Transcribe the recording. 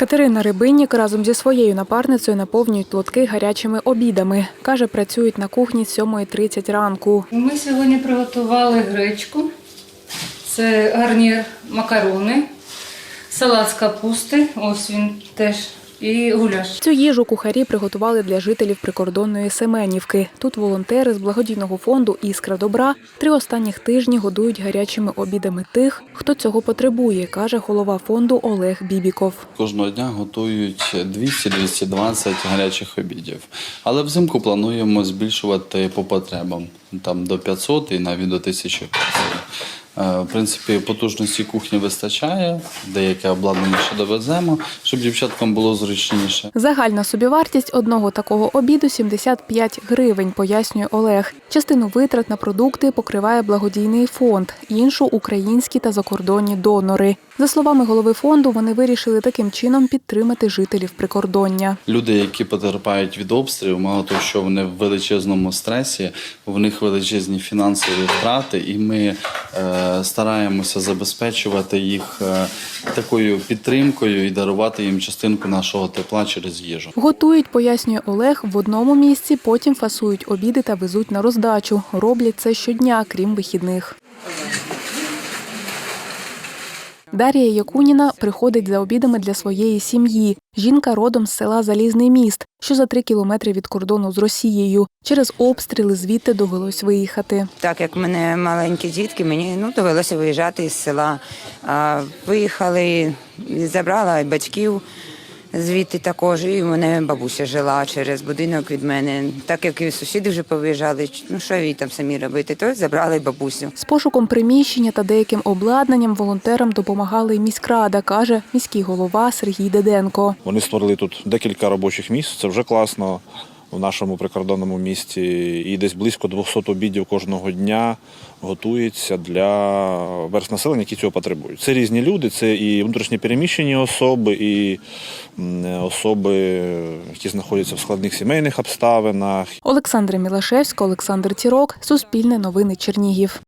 Катерина Рибиннік разом зі своєю напарницею наповнюють лотки гарячими обідами. Каже, працюють на кухні з 7.30 ранку. Ми сьогодні приготували гречку. Це гарнір макарони, салат з капусти, ось він теж, і гуляш. Цю їжу кухарі приготували для жителів прикордонної Семенівки. Тут волонтери з благодійного фонду Іскра добра три останніх тижні годують гарячими обідами тих, хто цього потребує, каже голова фонду Олег Бібіков. Кожного дня готують 200-220 гарячих обідів. Але взимку плануємо збільшувати по потребам там до 500 і навіть до 1000 порцій. Е, В принципі, потужності кухні вистачає, деяке обладнання ще довеземо, щоб дівчаткам було зручніше. Загальна собівартість одного такого обіду 75 гривень, пояснює Олег. Частину витрат на продукти покриває благодійний фонд, іншу українські та закордонні донори. За словами голови фонду, вони вирішили таким чином підтримати жителів прикордоння. Люди, які потерпають від обстрілів, мало того, що вони в величезному стресі, в них величезні фінансові втрати, і ми стараємося забезпечувати їх е, такою підтримкою і дарувати їм частинку нашого тепла через їжу. Готують, пояснює Олег, в одному місці, потім фасують обіди та везуть на роздачу. Роблять це щодня, крім вихідних. Дар'я Якуніна приходить за обідами для своєї сім'ї. Жінка родом з села Залізний міст, що за три кілометри від кордону з Росією. Через обстріли звідти довелось виїхати. Так як в мене маленькі дітки, мені ну, довелося виїжджати із села. А, виїхали, забрала батьків звідти також. І в мене бабуся жила через будинок від мене. Так як і сусіди вже повиїжджали, ну що їй там самі робити, то забрали бабусю. З пошуком приміщення та деяким обладнанням волонтерам допомагала й міськрада, каже міський голова Сергій Деденко. Вони створили тут декілька робочих місць. Це вже класно в нашому прикордонному місті. І десь близько 200 обідів кожного дня готується для верст населення, які цього потребують. Це різні люди, це і внутрішні переміщені особи, і особи, які знаходяться в складних сімейних обставинах, Олександра Мілашевська, Олександр Тірок, Суспільне новини Чернігів.